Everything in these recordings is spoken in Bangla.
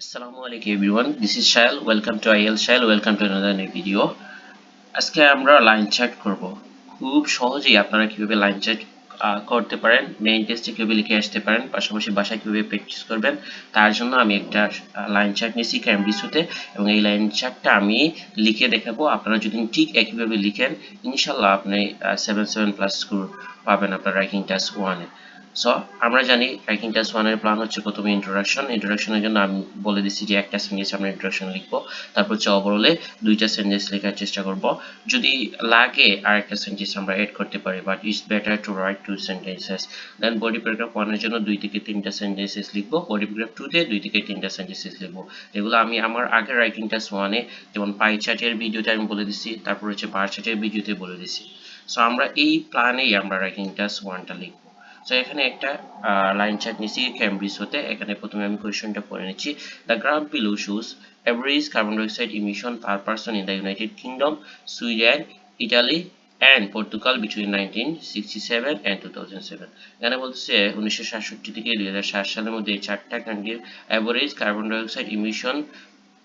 Assalamu alaikum everyone. This is Shail. Welcome to IL Shail. Welcome to another new video. আজকে আমরা লাইন চ্যাট করব খুব সহজেই আপনারা কীভাবে লাইন চ্যাট করতে পারেন মেইন টেস্টে কীভাবে লিখে আসতে পারেন, পাশাপাশি বাসায় কীভাবে প্র্যাকটিস করবেন, তার জন্য আমি একটা লাইন চ্যাট নিয়েছি ক্যামব্রিজুতে এবং এই লাইন চ্যাটটা আমি লিখে দেখাবো আপনারা যদি ঠিক একইভাবে লিখেন ইনশাল্লাহ আপনি সেভেন সেভেন প্লাস স্কোর পাবেন আপনার রাইটিং টাস্ক ওয়ানে সো আমরা জানি রাইটিং টাস্ক ওয়ানের প্ল্যান হচ্ছে প্রথমে ইন্ট্রোডাকশন ইন্ট্রোডাকশনের জন্য আমি বলে দিচ্ছি যে একটা সেন্টেন্স আমরা ইন্ট্রোডাকশন লিখব। তারপর হচ্ছে ওভারঅলে দুইটা সেন্টেন্স লেখার চেষ্টা করব। যদি লাগে আর একটা সেন্টেন্স আমরা এড করতে পারি but it's better to write two sentences then body paragraph ওয়ানের জন্য দুই থেকে তিনটা সেন্টেন্সেস লিখব। বডি প্যারাগ্রাফ টুতে দুই থেকে তিনটা সেন্টেন্সেস লিখব। যেগুলো আমি আমার আগের রাইটিং টাস্ক ওয়ানে যেমন পাই চার্টের ভিডিওতে আমি বলে দিচ্ছি, তারপর হচ্ছে বার চার্টের ভিডিওতে বলে দিচ্ছি। সো আমরা এই প্ল্যানেই আমরা রাইটিং টাস্ক ওয়ানটা লিখব। সো এখানে একটা লাইন চার্ট নিচ্ছি ক্যামব্রিজ হতে। এখানে প্রথমে আমি কোয়েশ্চনটা পড়ে নিচ্ছি। The graph below shows average carbon dioxide emission per person in the United Kingdom Sweden Italy and Portugal between nineteen sixty seven and two thousand seven এখানে বলছে উনিশশো সাতষট্টি থেকে দুই হাজার সাত সালের মধ্যে চারটা কান্ট্রির অ্যাভারেজ কার্বন ডাইঅক্সাইড ইমিশন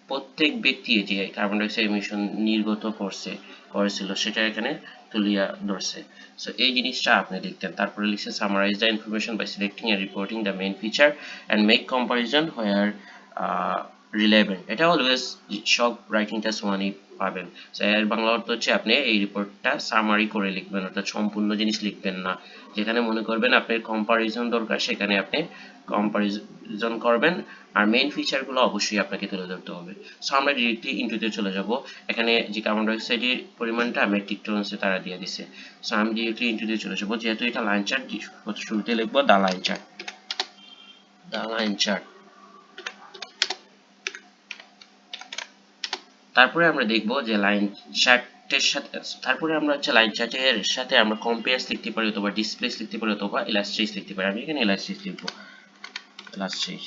প্রত্যেক ব্যক্তি যে কার্বন ডাইঅক্সাইড ইমিশন নির্গত করছে। করেছিল সেটা এখানে তুলিয়া ধরছে। সো এই জিনিসটা আপনি লিখতেন তারপরে লিখছে summarise the information by selecting and reporting the main feature and make comparison where relevant এটা অলওয়েজ সব রাইটিং টেস্ট ওয়ানই পাবেন। এর বাংলা অর্থ হচ্ছে আপনি এই রিপোর্টটা সামারি করে লিখবেন, অর্থাৎ সম্পূর্ণ জিনিস লিখবেন না। যেখানে মনে করবেন আপনার কম্পারিজন দরকার, সেখানে আপনি কম্পারিজন করবেন। আর মেইন ফিচারগুলো অবশ্যই আপনাকে তুলে ধরতে হবে। সো আমরা ডিরেক্টলি ইন্টুতে চলে যাব। এখানে যে কার্বন ডাইঅক্সাইডের পরিমাণটা মেট্রিক টনসে তারা দিয়ে দিছে। সো আমি ডিরেক্টলি ইন্টুতে চলে যাব। যেহেতু এটা লাইন চার্ট শুরুতে লিখব the line chart the line chart তারপরে আমরা দেখব যে লাইন চার্টের সাথে, তারপরে আমরা হচ্ছে লাইন চার্টের সাথে আমরা কম্পেয়ার্স লিখতে পারি অথবা ডিসপ্লেস লিখতে পারি অথবা ইলাস্ট্রেস লিখতে পারি। আমি এখানে ইলাস্ট্রেস লিখব। ইলাস্ট্রেস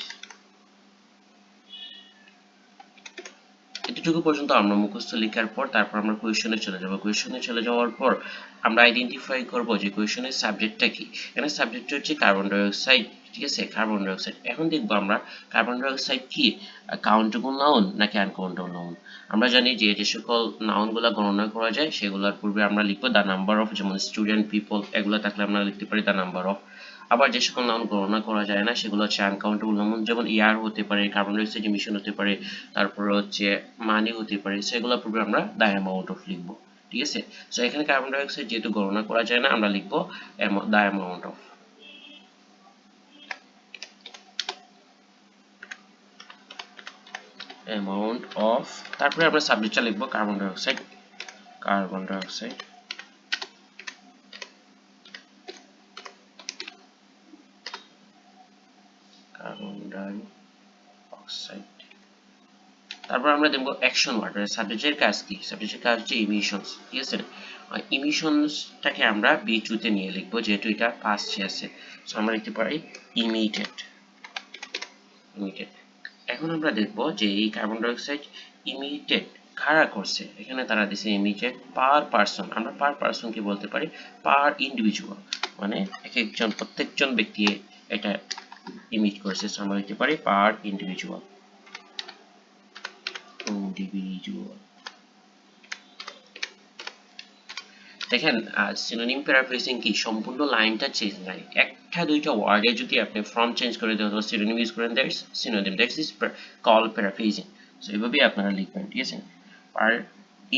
এতটুকু পর্যন্ত আমরা মুখস্থ লেখার পর তারপর আমরা কোয়েশনে চলে যাব। কোয়েশনে চলে যাওয়ার পর আমরা আইডেন্টিফাই করব যে কোয়েশনের সাবজেক্টটা কি? এখানে সাবজেক্ট হচ্ছে কার্বন ডাইঅক্সাইড ঠিক আছে কার্বন ডাইঅক্সাইড এখন দেখব আমরা কার্বন ডাইঅক্সাইড কি কাউন্টেবল নাউন নাকি আনকাউন্টেবল নাউন আমরা জানি যে যে সকল নাউনগুলো গণনা করা যায়, সেগুলোর পূর্বে আমরা লিখব দ্য নাম্বার অফ যেমন স্টুডেন্ট পিপল এগুলো থাকলে আমরা লিখতে পারি দ্য নাম্বার অফ আবার যে সকল নাউন গণনা করা যায় না, সেগুলো হচ্ছে আনকাউন্টেবল নাউন যেমন ইয়ার হতে পারে কার্বন ডাইঅক্সাইড ইমিশন হতে পারে, তারপর হচ্ছে মানি হতে পারে, সেগুলো পূর্বে আমরা দ্য অ্যামাউন্ট অফ লিখব। ঠিক আছে? সো এখানে কার্বন ডাইঅক্সাইড যেহেতু গণনা করা যায় না, আমরা লিখব the amount of amount of তারপরে আমরা সাবজেক্টটা লিখব carbon dioxide carbon dioxide carbon dioxide তারপর আমরা দেখব অ্যাকশন ওয়ার্ড সাবজেক্টের কাজ কি? সাবজেক্টের কাজ হচ্ছে ইমিশনস ঠিক আছে? ইমিশনসটাকে আমরা বি টুতে নিয়ে লিখব, যেহেতু এটা পাস্টে আছে। সো আমরা লিখতে পারি ইমিটেড ইমিটেড এখন আমরা দেখব যে এই কার্বন ডাইঅক্সাইড ইমিটেড কারা করছে? এখানে তারা দিছে ইমিটেড পার পারসন আমরা পার পারসন কি বলতে পারি পার ইন্ডিভিজুয়াল মানে এক একজন, প্রত্যেকজন ব্যক্তি এটা ইমিট করছে, আমরা পারি পার ইন্ডিভিজুয়াল ইন্ডিভিজুয়াল দেখেন সিনোনিম প্যারাফ্রেজিং কি? সম্পূর্ণ লাইনটা চেঞ্জ নাই। একটা, দুইটা ওয়ার্ডে যদি আপনি ফর্ম চেঞ্জ করে দেন অথবা সিনোনিম ইউজ করেন that's synonym that's is call paraphrasing so এইভাবেই আপনারা লিখবেন, ঠিক আছে? আর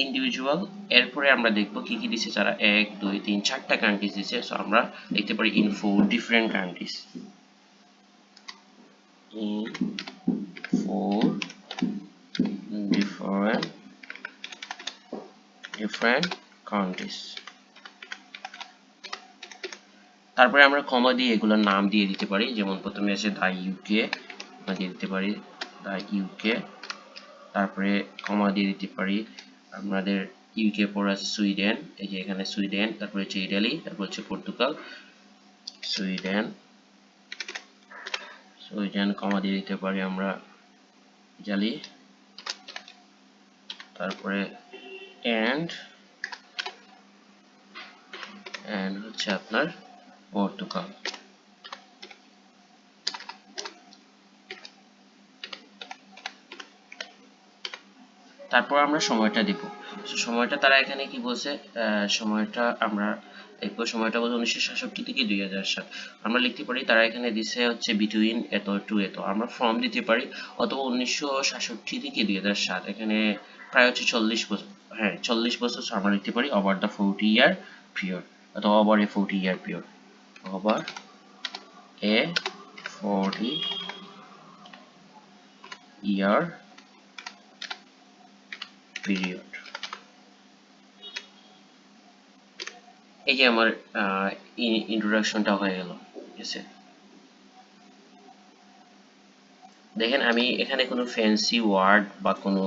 ইন্ডিভিজুয়াল এরপরে আমরা দেখব কি কি দিছে যারা এক, দুই, তিন, চারটা কান্ট্রিজ দিছে। সো আমরা দেখতে পারি in four different countries in four different different countries. তারপরে আমরা কমা দিয়ে এগুলোর নাম দিয়ে দিতে পারি। যেমন প্রথমে আছে দা ইউকে আমরা দিয়ে দিতে পারি দা ইউকে তারপরে কমা দিয়ে দিতে পারি আমাদের ইউকে পর আছে সুইডেন, এই যে এখানে সুইডেন, তারপরে হচ্ছে ইটালি, তারপর হচ্ছে পর্তুগাল। সুইডেন সুইডেন কমা দিয়ে দিতে পারি আমরা ইটালি। তারপরে এন্ড এন্ড হচ্ছে আপনার পর্তুগাল তারপর আমরা সময়টা দিব। সময়টা তারা এখানে কি বলছে? সময়টা আমরা দেখব সময়টা বলতে উনিশশো সাতষট্টি থেকে দুই হাজার সাল আমরা লিখতে পারি তারা এখানে দিছে হচ্ছে বিটুইন এত টু এত। আমরা ফর্ম দিতে পারি অথবা উনিশশো সাতষট্টি থেকে দুই হাজার সাত। এখানে প্রায় হচ্ছে চল্লিশ বছর হ্যাঁ চল্লিশ বছর আমরা লিখতে পারি over the forty year period অথবা over a forty year period over a forty year period এই যে আমার ইন্ট্রোডাকশনটা হয়ে গেল, ঠিক আছে? দেখেন, আমি এখানে কোনো ফ্যান্সি ওয়ার্ড বা কোনো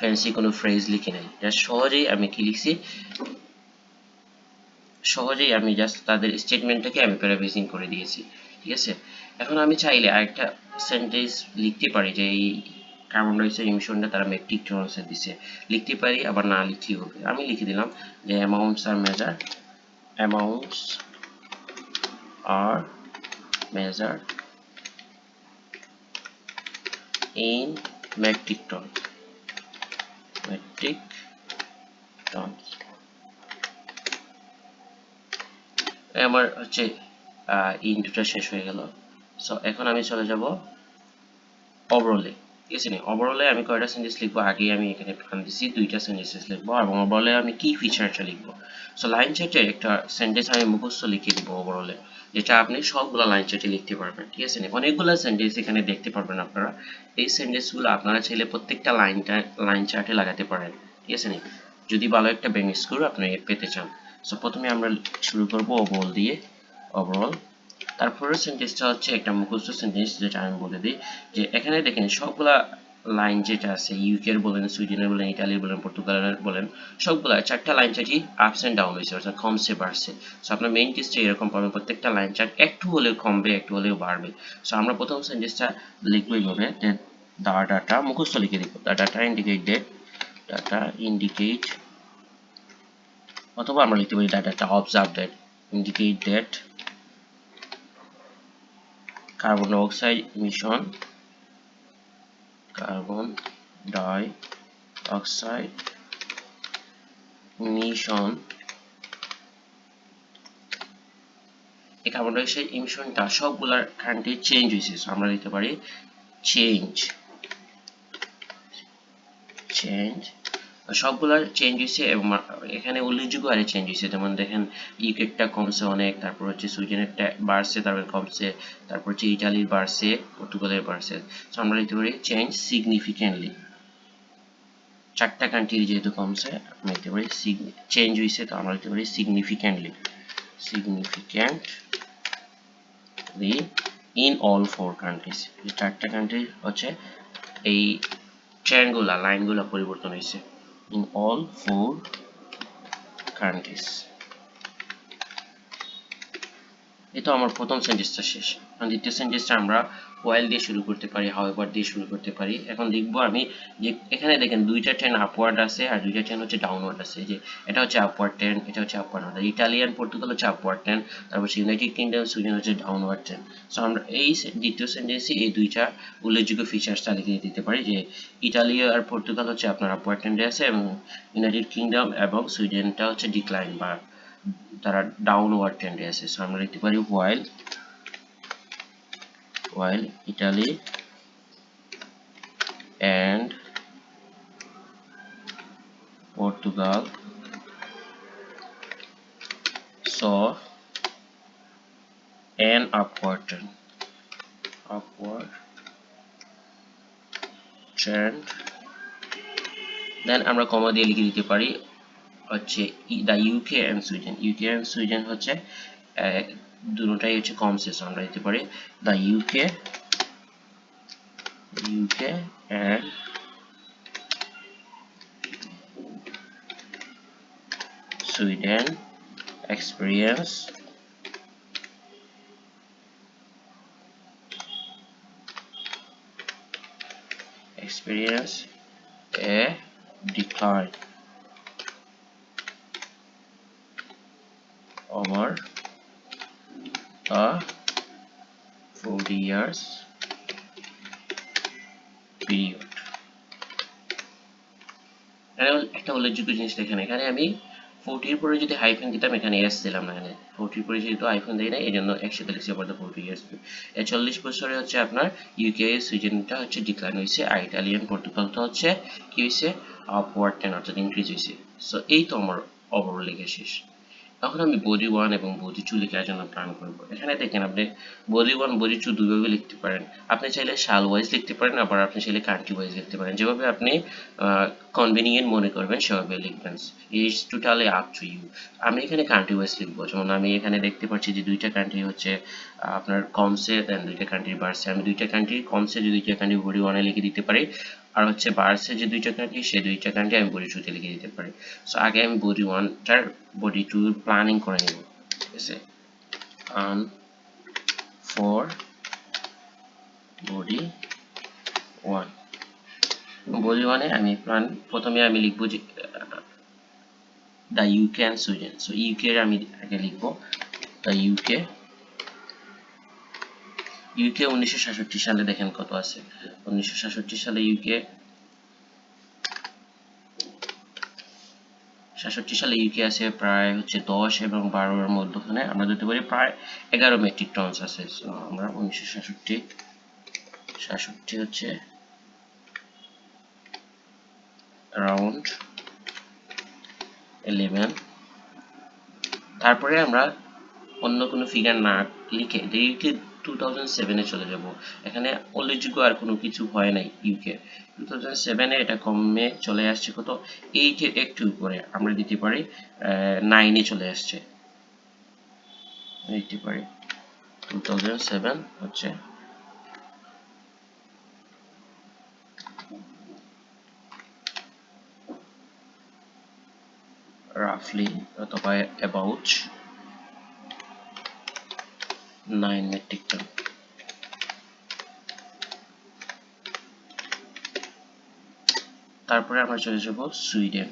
ফ্যান্সি কোনো ফ্রেজ লিখি নাই। জাস্ট সহজেই আমি কি লিখছি? সহজেই আমি জাস্ট তাদের স্টেটমেন্টটাকে আমি প্যারাফ্রেজিং করে দিয়েছি, ঠিক আছে? এখন আমি চাইলে আরেকটা সেন্টেন্স লিখতে পারি যে এই কার্বন ডাইঅক্সাইড ইমিশনটা তারা মেট্রিক টনসে দিছে। লিখতে পারি, আবার না লিখলেও হবে। আমি লিখে দিলাম যে amounts are measure amounts are measure in metric ton, metric tons আমার হচ্ছে ইন্টুটা শেষ হয়ে গেল। সো এখন আমি চলে যাব ওভারঅলে ঠিক আছে ওভারঅলে আমি কয়টা সেন্টেন্স লিখব? আগে আমি এখানে প্ল্যান দিছি, দুইটা সেন্টেন্সেস লিখব। এবং ওভারঅলে আমি কি ফিচারটা লিখব? সো লাইন চার্টের একটা সেন্টেন্স আমি মুখস্থ লিখে দিব ওভারঅলে যেটা আপনি সবগুলো লাইন চার্টে লিখতে পারবেন। ঠিক আছে অনেকগুলো সেন্টেন্স এখানে দেখতে পারবেন আপনারা। এই সেন্টেন্সগুলো আপনারা চাইলে প্রত্যেকটা লাইনটা লাইন চার্টে লাগাতে পারেন। ঠিক আছে যদি ভালো একটা ব্যাঙ্ক স্কোর আপনি পেতে চান। সো প্রথমে আমরা শুরু করব ওভারঅল দিয়ে ওভারঅল তারপরের সেন্টেন্সটা হচ্ছে একটা মুখস্থ সেন্টেন্স যেটা আমি বলে দিই, যে এখানে দেখেন সবগুলা লাইন যেটা আছে ইউকের বলেন সুইডেনের বলেন ইটালির বলেন পর্তুগালের বলেন, সবগুলা চারটা লাইন চার্টই আপস এন্ড ডাউন হয়েছে, অর্থাৎ কমছে, বাড়ছে। সো আপনার মেইন টেস্টে এরকম পাবেন, প্রত্যেকটা লাইন চার্ট একটু হলেও কমবে, একটু হলেও বাড়বে। সো আমরা প্রথম সেন্টেন্সটা লিখব এইভাবে যে দা ডাটা মুখস্থ লিখে দিব the data indicate that data indicate অথবা আমরা লিখতে পারি ডাটাটা observe that indicate that carbon dioxide emission, carbon dioxide emission. এই কার্বন ডাইঅক্সাইড ইমিশনটা সবগুলার কারেন্টে চেঞ্জ হয়েছে আমরা লিখতে পারি চেঞ্জ চেঞ্জ সবগুলা চেঞ্জ হয়েছে এবং এখানে উল্লেখযোগ্য আরে চেঞ্জ হয়েছে যেমন দেখেন ইউকেটটা কমছে অনেক, তারপর হচ্ছে সুইডেনেরটা বাড়ছে, তারপর কমছে, তারপর হচ্ছে ইটালির বাড়ছে পর্তুগালের বাড়ছে। সো আমরা লিখতে পারি চেঞ্জ সিগনিফিকেন্টলি চারটা কান্ট্রি যেহেতু কমছে, আমরা লিখতে পারি চেঞ্জ হয়েছে তো আমরা লিখতে পারি significantly significantly in all four countries চারটা কান্ট্রি হচ্ছে এই ট্রেনগুলা লাইনগুলা পরিবর্তন হয়েছে in all four countries. এটা আমার প্রথম সেন্টেন্সটা শেষ। দ্বিতীয় সেন্টেন্সটা আমরা ওয়াইল দিয়ে শুরু করতে পারি হাওয়েভার দিয়ে শুরু করতে পারি। এখন দেখব আমি যে এখানে দেখেন দুইটা ট্রেন আপওয়ার্ড আছে আর দুইটা ট্রেন হচ্ছে ডাউনওয়ার্ড আছে। যে এটা হচ্ছে আপওয়ার্ড ট্রেন এটা হচ্ছে আপওয়ার্ড ট্রেন ইটালিয়ান, পর্তুগাল হচ্ছে আপওয়ার্ড ট্রেন তারপর ইউনাইটেড কিংডম সুইডেন হচ্ছে ডাউনওয়ার্ড ট্রেন সো আমরা এই দ্বিতীয় সেন্টেন্সে এই দুইটা উল্লেখযোগ্য ফিচার্সটা লিখে দিতে পারি যে ইটালি আর পর্তুগাল হচ্ছে আপনার আপওয়ার্ড ট্রেন্ডে আছে এবং ইউনাইটেড কিংডম এবং সুইডেনটা হচ্ছে ডিক্লাইন বা তারা ডাউনওয়ার্ড ট্রেন্ডে আছে। সো আমরা লিখতে পারি while while Italy and Portugal saw an upward trend upward trend দেন আমরা কমা দিয়ে লিখে দিতে পারি হচ্ছে the UK and Sweden UK and Sweden হচ্ছে দুটোটাই হচ্ছে কমছে আমরা দিতে পারি। The UK UK and Sweden experience experience, a decline over a 40 years period. একটা উল্লেখযোগ্য জিনিস দেখেন এখানে আমি ফোরটির পরে যদি হাইফেন দিতাম এখানে এস দিলাম না এখানে। ফোরটির পরে যেহেতু আইফোন দেয় না এই জন্য একসাথে লিখছি আবার ফোরটি ইয়ার্স এই চল্লিশ বছরে হচ্ছে আপনার ইউকে সুইডেনটা হচ্ছে ডিক্লাইন হয়েছে, আর ইটালিয়ান পর্তুগালটা হচ্ছে কি হয়েছে? আপওয়ার্ড টেন অর্থাৎ ইনক্রিজ হয়েছে। সো এই তো আমার ওভারঅল লেখা শেষ। এখন আমি বডি ওয়ান এবং বডি টু লেখার জন্য প্ল্যান করব। এখানে দেখেন আপনি বডি ওয়ান বডি টু দুইভাবে লিখতে পারেন। আপনি চাইলে সাল ওয়াইজ লিখতে পারেন, আবার আপনি চাইলে কান্ট্রি ওয়াইজ লিখতে পারেন। যেভাবে আপনি কনভিনিয়েন্ট মনে করবেন, সেভাবে লিখবেন। It's totally up to you আমি এখানে কান্ট্রি ওয়াইজ লিখব। যেমন আমি এখানে দেখতে পাচ্ছি যে দুইটা কান্ট্রি হচ্ছে আপনার কমসে দেন দুইটা কান্ট্রি বাড়ছে আমি দুইটা কান্ট্রি কমসে যে দুইটা কান্ট্রি বডি ওয়ানে লিখে দিতে পারি আর হচ্ছে বার্সে যে দুইটা কান্ট্রি সেই দুইটা কান্ট্রি আমি বডি টুতে লিখে দিতে পারি। সো আগে আমি বডি ওয়ানটার বডি টুর প্ল্যানিং করে নিব। ঠিক আছে? আন ফর বডি ওয়ান বডি ওয়ানে আমি প্ল্যান প্রথমে আমি লিখব যে the UK and Sweden so UK আমি আগে লিখব দ্য ইউকে ইউকে উনিশশো সাতষট্টি সালে দেখেন কত আছে। উনিশশো সাতষট্টি সালে ইউকে সাতষট্টি সালে ইউকে আছে প্রায় হচ্ছে দশ এবং বারোর মধ্যখানে। আমরা ধরতে পারি প্রায় এগারো মেট্রিক টনস আছে। আমরা উনিশশো সাতষট্টি সাতষট্টি হচ্ছে অ্যারাউন্ড ইলেভেন তারপরে আমরা অন্য কোনো ফিগার না লিখে ইউকে টু থাউজেন্ড সেভেনে চলে যাব। এখানে উল্লেখযোগ্য আর কোনো কিছু হয় নাই ইউকে টু থাউজেন্ড সেভেনে এটা কমে চলে আসছে কত? এইটের একটু উপরে আমরা দিতে পারি নাইনে চলে আসছে। দিতে পারি টু থাউজেন্ড সেভেন হচ্ছে। roughly অথবা about 9 metric ton. তারপরে আমরা চলে যাব সুইডেন।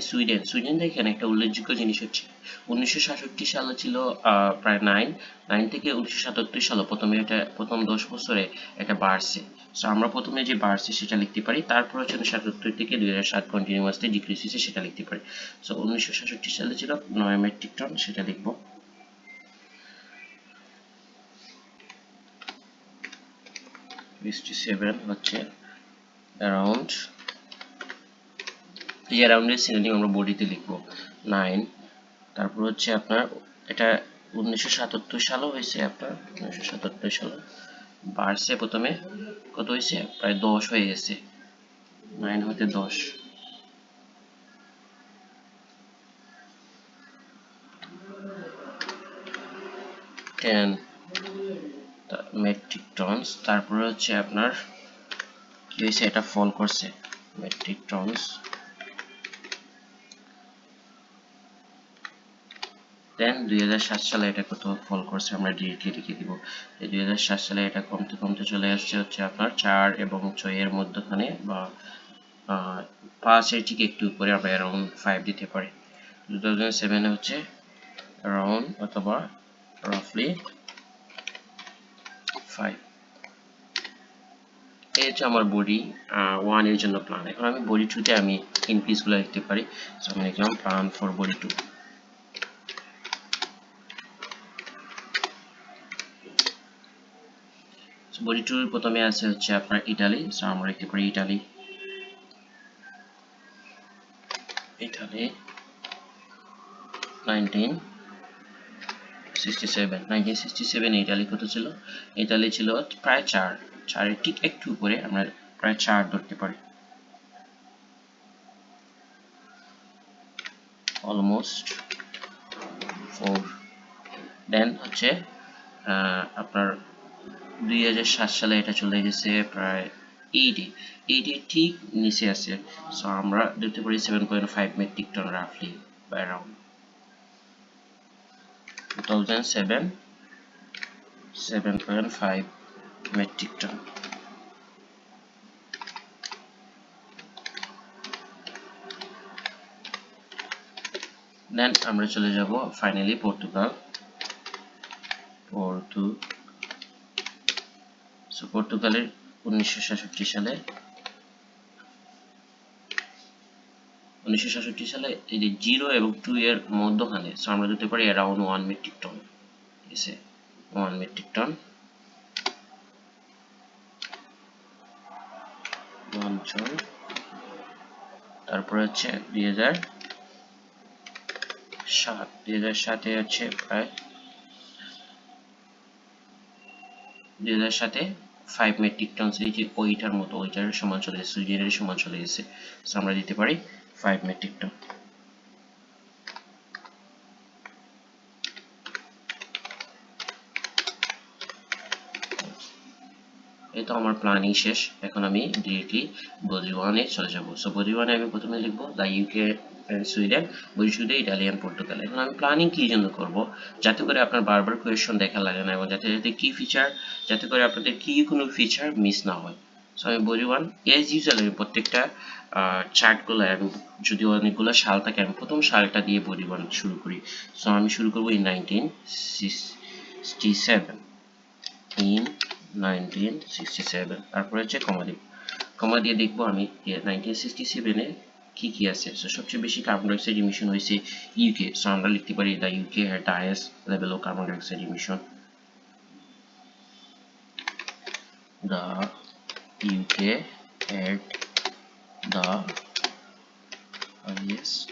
সুইডেন সুইডেন দেখেন একটা উল্লেখযোগ্য জিনিস হচ্ছে উনিশশো সাতষট্টি সালে ছিল প্রায় নাইন নাইন থেকে উনিশশো সাতাত্তর সালে প্রথমে এটা, প্রথম দশ বছরে এটা বাড়ছে। সো আমরা প্রথমে যে বাড়ছে সেটা লিখতে পারি, তারপর হচ্ছে সাতাত্তর থেকে দুই হাজার সাত কন্টিনিউয়াসলি ডিক্রিজ হয়েছে সেটা লিখতে পারি। সো উনিশশো সাতষট্টি সালে ছিল, নয় মেট্রিক টন সেটা লিখব। সেভেন হচ্ছে অ্যারাউন্ড এই অ্যারাউন্ডের সিনোনিম আমরা বডিতে লিখব। নাইন তারপর হচ্ছে আপনার, এটা উনিশশো সাতাত্তর সালও হয়েছে আপনার, উনিশশো সাতাত্তর সালে। বাড়ছে প্রথমে কত হয়েছে? প্রায় দশ হয়ে গেছে। নাইন হতে দশ। টেন মেট্রিক টনস তারপরে হচ্ছে আপনার, কি হয়েছে? এটা ফল করছে। মেট্রিক টনস দেন দুই সালে এটা কত ফল করছে, আমরা ডিরেক্টলি লিখে দিব? দুই সালে এটা কমতে কমতে চলে আসছে হচ্ছে আপনার চার এবং ছয়ের মধ্যখানে বা পাঁচের ঠিক একটু উপরে আমরা অ্যারাউন্ড ফাইভ দিতে পারি। টু থাউজেন্ড সেভেনে হচ্ছে অ্যারাউন্ড অথবা রাফলি ফাইভ এই হচ্ছে আমার বডি ওয়ানের জন্য প্ল্যান এখন আমি বডি টুতে আমি ইনক্রিজগুলো লিখতে পারি। আমি লিখলাম plan for body two body টুর প্রথমে আছে হচ্ছে আপনার ইটালি সো আমরা ইটালি। ইটালি 1967 1967 ইটালি কত ছিল? ইটালি ছিল প্রায় চার, চারের ঠিক একটু উপরে আমরা প্রায় চার ধরতে পারি। অলমোস্ট ফোর দেন হচ্ছে আপনার দুই হাজার সাত সালে এটা চলে গেছে প্রায় এইটে এইটে ঠিক নিচে আছে। সো আমরা দেখতে পারি seven point five metric ton রাফলি বা around two thousand seven seven point five metric ton then আমরা চলে যাব ফাইনালি পর্তুগাল পর্তু সো পর্তুগালের উনিশশো সাতষট্টি সালে, উনিশশো সাতষট্টি সালে এই যে জিরো এবং টু এর মধ্যখানে আমরা দিতে পারি অ্যারাউন্ড ওয়ান মেট্রিক টন ঠিক ওয়ান মেট্রিক টন তারপরে হচ্ছে দুই হাজার সাত, দুই হাজার সাতে হচ্ছে প্রায়, দুই হাজার সাতে ফাইভ মেট্রিক টন এই যে ওইটার মতো, ওইটার সমান চলে গেছে সুইডেনের সমান চলে গেছে। আমরা দিতে পারি ফাইভ মেট্রিক টন তো আমার প্ল্যানিং শেষ। এখন আমি ডিরেক্টলি বডি ওয়ানে চলে যাব। সো বডি ওয়ানে আমি প্রথমে লিখব দ্য ইউকে সুইডেন বৈশুদে ইটালিয়ান পর্তুগাল এখন আমি প্ল্যানিং কি জন্য করব যাতে করে আপনার বারবার কোয়েশন দেখা লাগে না এবং যাতে যাতে কি ফিচার যাতে করে আপনাদের কি কোনো ফিচার মিস না হয় সো আমি বডি ওয়ান এজ ইউজুয়াল আমি প্রত্যেকটা চার্টগুলো আমি যদি অনেকগুলো সাল থাকে আমি প্রথম সালটা দিয়ে বডি ওয়ান শুরু করি সো আমি শুরু করব in nineteen sixty seven in 1967 তারপরে হচ্ছে কমা দিব কমা দিয়ে দেখব আমি 1967 এ কি কি আছে? সো সবচেয়ে বেশি কার্বন ডাইঅক্সাইড ইমিশন হয়েছে ইউকে সো আমরা লিখতে পারি the UK had the highest level of carbon dioxide emission the UK had the highest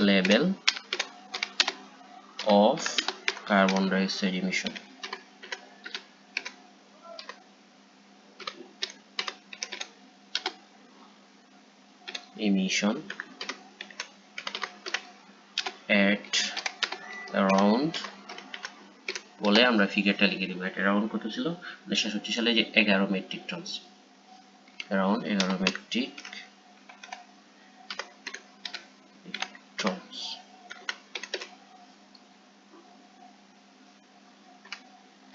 level of carbon dioxide emission. Emission at around, বলে আমরা ফিগারটা লিখে দিব এটা অ্যারাউন্ড কত ছিল? উনিশশো সাতষট্টি সালে যে এগারো মেট্রিক টন অ্যারাউন্ড এগারো মেট্রিক টনস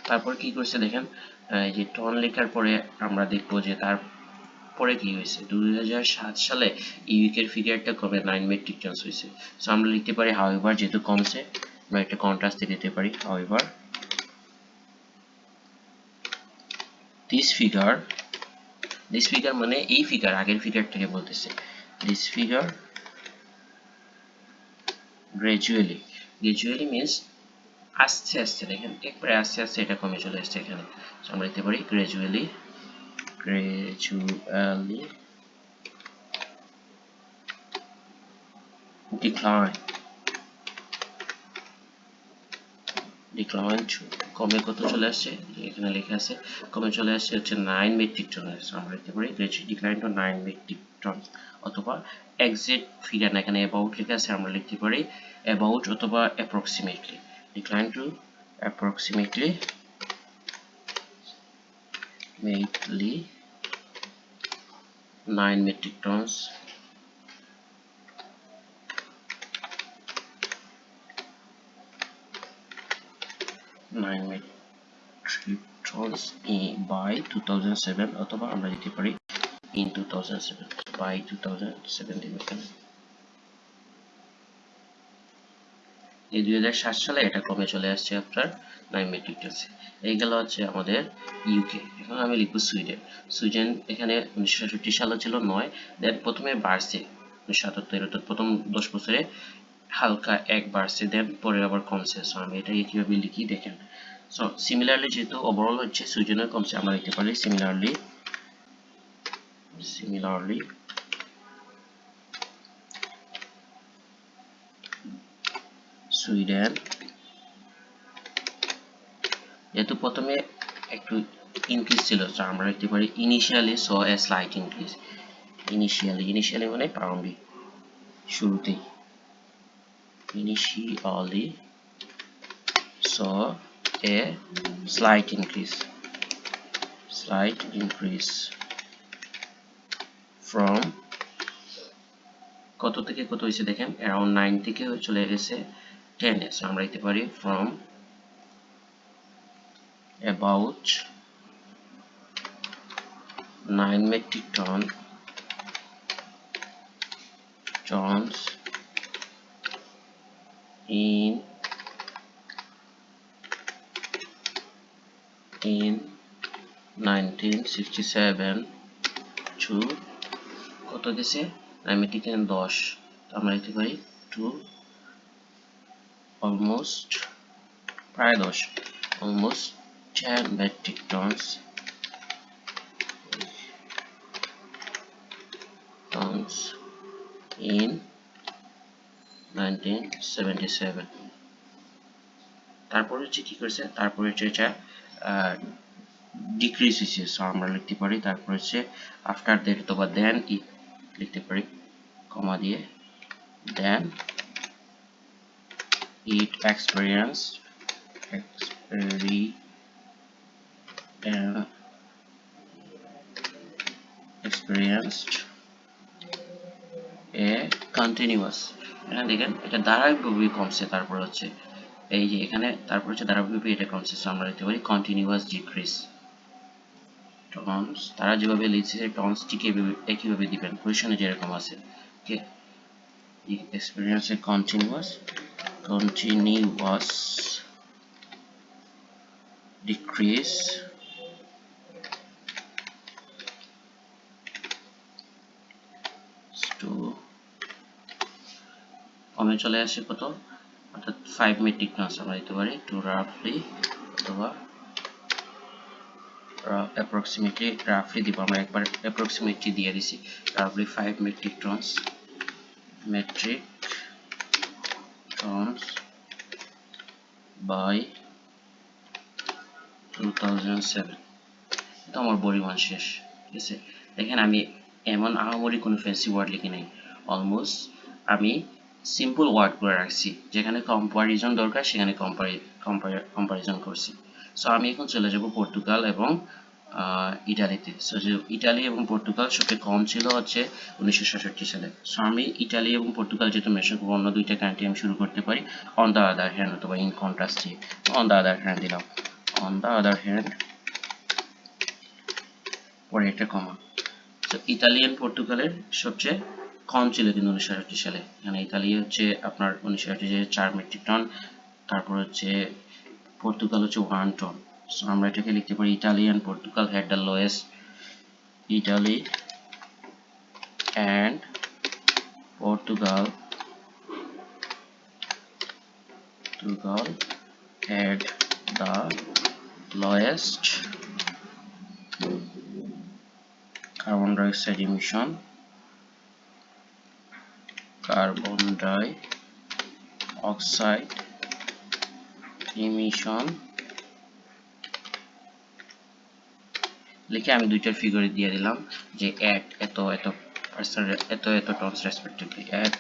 তারপর কি করছে দেখেন? এই যে টন লেখার পরে আমরা দেখব যে তার পরে কি হয়েছে? দুই সালে ইউকের ফিগারটা কমে নাইন মেট্রিক টনস হয়েছে। সো আমরা লিখতে পারি হাউএভার যেহেতু কমছে, আমরা একটা কন্ট্রাস্ট দিতে পারি however this figure this figure মানে এই ফিগার আগের ফিগারটাকে বলতেছে। This figure gradually gradually means আস্তে আস্তে, দেখেন, একবারে আস্তে আস্তে এটা কমে চলে আসছে এখানে। আমরা লিখতে পারি গ্রাজুয়ালি gradually decline. To কমে কত চলে আসছে? এখানে লেখা আছে, কমে চলে আসছে হচ্ছে 9 মেট্রিক টন আমরা লিখতে পারি ডিক্লাইন টু 9 মেট্রিক টন অথবা এক্সাক্ট ফিগার না, এখানে অ্যাবাউট লেখা আছে, আমরা লিখতে পারি অ্যাবাউট অথবা approximately decline to approximately mainly 9 metric tons nine metric tons by 2007 অথবা আমরা দিতে পারি in 2007 by 2007 দিব এখানে এই দুই সালে এটা কমে চলে আসছে আপনার নাইন মেট্রিক টন এই গেল হচ্ছে আমাদের ইউকে এখন আমি লিখব সুইডেন সুইডেন এখানে উনিশশো সাতষট্টি সালে ছিল নয় দেন প্রথমে বাড়ছে উনিশশো সাতাত্তর অর্থাৎ প্রথম দশ বছরে হালকা এক বাড়ছে দেন পরে আবার কমছে। সো আমি এটা কীভাবে লিখি দেখেন। সো সিমিলারলি যেহেতু ওভারঅল হচ্ছে সুইডেনের কমছে, আমরা লিখতে পারি সিমিলারলি সিমিলারলি সুইডেন। যেহেতু প্রথমে একটু ইনক্রিজ ছিল তো আমরা লিখতে পারি initially saw a slight increase initially initially মানে প্রারম্ভিক শুরুতেই। Initially saw a slight increase slight increase from কত থেকে কত হয়েছে দেখেন? অ্যারাউন্ড নাইন থেকে চলে গেছে। টেনে সো আমরা লিখতে পারি from about 9 metric ton tons in in nineteen sixty seven to কত গেছে? নাইমেটিক দশ। আমরা লিখতে পারি টু অলমোস্ট প্রায় দশ almost ten metric tons tons in 1977 তারপরে হচ্ছে কি করেছে? তারপরে হচ্ছে এটা ডিক্রিজ হয়েছে। সো আমরা লিখতে পারি, তারপর হচ্ছে আফটার দ্যাট অথবা দেন ই লিখতে পারি কমা দিয়ে দেন it experienced experi uh, experienced a continuous এখানে দেখেন এটা ধারাবাহিকভাবে কমছে তারপর হচ্ছে এই যে এখানে তারপর হচ্ছে ধারাবাহিকভাবে এটা কমছে আমরা লিখতে পারি কন্টিনিউয়াস ডিক্রিজ টনস তারা যেভাবে লিখছে টনসটিকে একইভাবে দিবেন? কোয়েশনে যেরকম আছে। Okay experience a continuous continuous decrease to কমে চলে আসে কত? অর্থাৎ ফাইভ মেট্রিক টনস আমরা দিতে পারি টু রাফলি অথবা অ্যাপ্রক্সিমেটলি রাফলি দিব। আমরা একবার অ্যাপ্রক্সিমেটলি দিয়ে দিছি। রাফলি five metric tons metric tons by 2007 এটা আমার শেষ, ঠিক আছে? দেখেন আমি এমন আহামরি কোনো ফ্যান্সি ওয়ার্ড লিখি নাই। অলমোস্ট আমি সিম্পল ওয়ার্ড করে রাখছি, যেখানে কম্পারিজন দরকার, সেখানে কম্পারিজন করছি। সো আমি এখন চলে যাব পর্তুগাল এবং ইটালিতে। ইটালি এবং পর্তুগাল সবচেয়ে কম ছিল হচ্ছে উনিশশো সালে। সো আমি ইটালি এবং পর্তুগাল যেহেতু করব অন্য দুইটা কান্ট্রি আমি শুরু করতে পারি অন দ্য আদার হ্যান্ড অথবা ইন কন্ট্রাস্ট দিয়ে অন দ্য আদার হ্যান্ড দিলাম। অন দ্য আদার হ্যান্ড পরে একটা কমা তো ইতালিয়ান পর্তুগালের সবচেয়ে কম ছিল কিন্তু উনিশশো সালে। এখানে ইতালি হচ্ছে আপনার উনিশশো সালে চার মেট্রিক টন তারপর হচ্ছে পর্তুগাল হচ্ছে ওয়ান টন সো আমরা এটাকে লিখতে পারি Italian Portugal had the lowest Italy and Portugal Portugal had the lowest carbon dioxide emission carbon dioxide emission লিখে আমি দুইটার ফিগারে দিয়ে দিলাম যে at এত এত পার্সেন্ট এত এত টনস রেসপেক্টিভলি at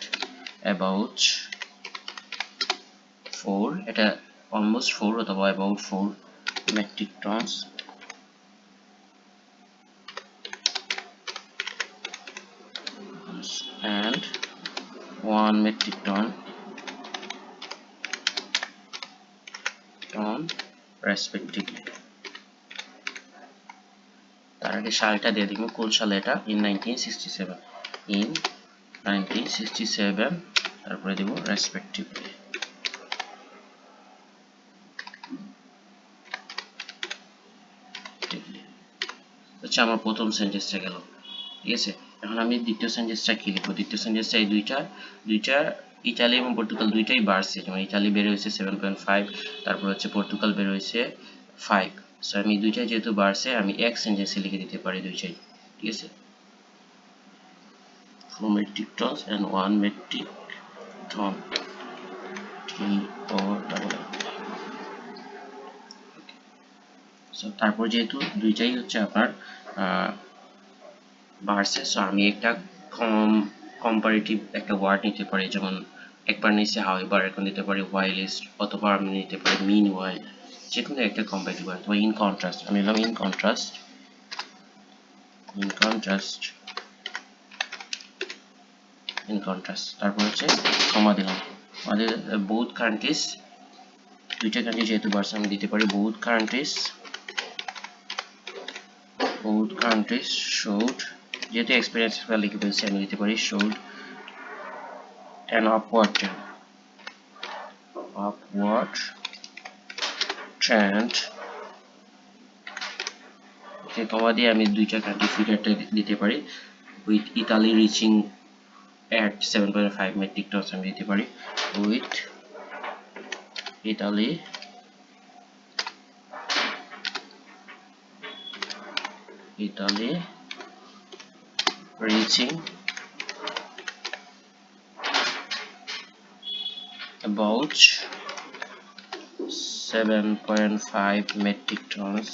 about 4 এটা অলমোস্ট 4 অথবা about 4 metric tons and 1 metric ton ton respectively তার আগে সালটা দিয়ে দিব কোন সালে এটা? ইন 1967 ইন 1967 তারপরে দিব রেসপেক্টিভলি হচ্ছে আমার প্রথম সেন্টেন্সটা গেল। ঠিক আছে? এখন আমি দ্বিতীয় সেন্টেন্সটা কি লিখব? দ্বিতীয় সেন্টেন্সটা এই দুইটা দুইটা ইটালি এবং পর্তুগাল দুইটাই বাড়ছে। যেমন ইটালি বের হয়েছে সেভেন পয়েন্ট ফাইভ তারপর হচ্ছে পর্তুগাল বের হয়েছে ফাইভ সো আমি দুইটাই যেহেতু বাড়ছে, আমি এক সেন্টেন্সে লিখে দিতে পারি দুইটাই, ঠিক আছে? Four metric tons and one metric ton. T O double so তারপর যেহেতু দুইটাই হচ্ছে আপনার বাড়ছে সো আমি একটা কম কম্পারেটিভ একটা ওয়ার্ড নিতে পারি, যেমন, একবার নিচে হাউ এবার এখন নিতে পারি ওয়াইলিস্ট অথবা আমি নিতে পারি মিন ওয়াইল যে কোনো একটা কম্পারেটিভ ওয়ার্ড অথবা ইন কন্ট্রাস্ট আমি নিলাম in contrast in contrast in contrast তারপর হচ্ছে কমা দিলাম। আমাদের বহুত কান্ট্রিজ দুইটা কান্ট্রি যেহেতু বাড়ছে আমি দিতে পারি বহুত কান্ট্রিজ both countries showed, যেহেতু এক্সপিরিয়েন্স লিখে ফেলছি, আমি দিতে পারি showed an upward trend upward trend যে কমা দিয়ে আমি দুইটা কান্ট্রি ফিগারটা দিতে পারি with Italy reaching at 7.5 metric tons আমি দিতে পারি with Italy Italy reaching about 7.5 metric tons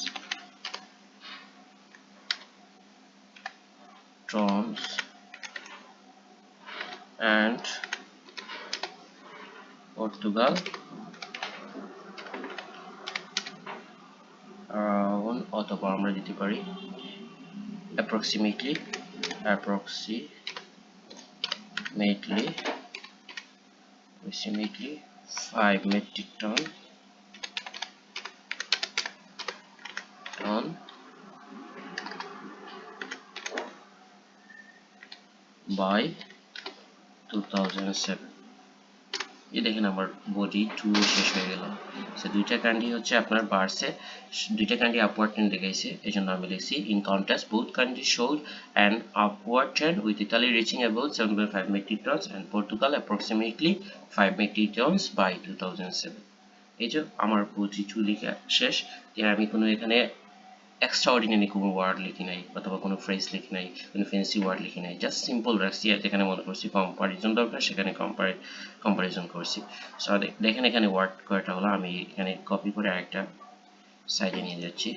tons and Portugal around অথবা আমরা দিতে পারি approximately approximately approximately 5 metric ton ton by two দেখেন আমার বডি টু শেষ হয়ে গেল। সে দুইটা কান্ডি হচ্ছে আপনার বার্সে দুইটা কান্ডি আপওয়ার্ড ট্রেন দেখাইছে। এই জন্য আমি লিখছি in contrast both country showed and upward trend with Italy reaching about seven five metric tons and Portugal approximately five metric tons by two thousand seven এই যে আমার বডি চুলিকা শেষ। শেষ আমি কোনো এখানে এক্সট্রা কোনো ওয়ার্ড লিখি নাই, অথবা কোনো ফ্রেজ লিখি নাই, কোনো ফ্যান্সি ওয়ার্ড লিখি নাই জাস্ট সিম্পল রাখছি যেখানে মনে করছি কম্পারিজন দরকার, সেখানে কম্পারি কম্পারিজন করছি। সো দেখেন এখানে ওয়ার্ড কয়টা হলো, আমি এখানে কপি করে আরেকটা সাইডে নিয়ে যাচ্ছি।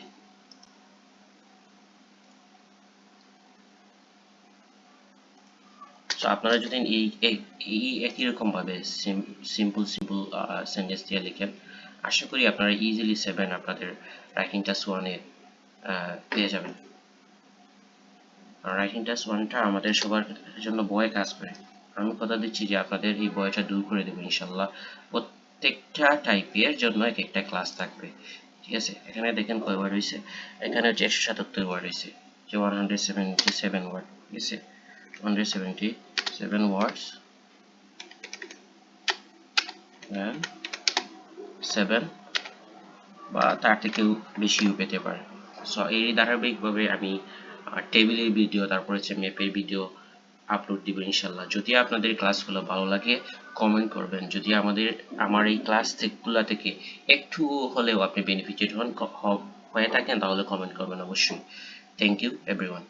সো আপনারা যদি এই এই একই রকম ভাবে সিম্পল সিম্পল সেন্টেন্স দিয়ে লিখেন, আশা করি আপনারা ইজিলি সেভেন আপনাদের রাইটিং টাস্ক ওয়ানে পেয়ে যাবেন। রাইটিং টাস্ক ওয়ানটা আমাদের সবার জন্য বয় কাজ করে। আমি কথা দিচ্ছি যে আপনাদের এই বয়টা দূর করে দেবো ইনশাল্লাহ। প্রত্যেকটা টাইপের জন্য এক একটা ক্লাস থাকবে। ঠিক আছে? এখানে দেখেন কয় ওয়ার্ড হয়েছে এখানে হচ্ছে একশো সাতাত্তর ওয়ার্ড হয়েছে যে one hundred seventy seven word ঠিক আছে? Hundred seventy seven words seven বা তার থেকেও বেশিও পেতে পারে। সো এই ধারাবাহিকভাবে আমি টেবিলের ভিডিও তারপর হচ্ছে ম্যাপের ভিডিও আপলোড দিব ইনশাল্লাহ যদি আপনাদের ক্লাসগুলো ভালো লাগে কমেন্ট করবেন। যদি আমাদের, আমার এই ক্লাস থেকেগুলো থেকে একটু হলেও আপনি বেনিফিটেড হন হয়ে থাকেন, তাহলে কমেন্ট করবেন অবশ্যই। Thank you everyone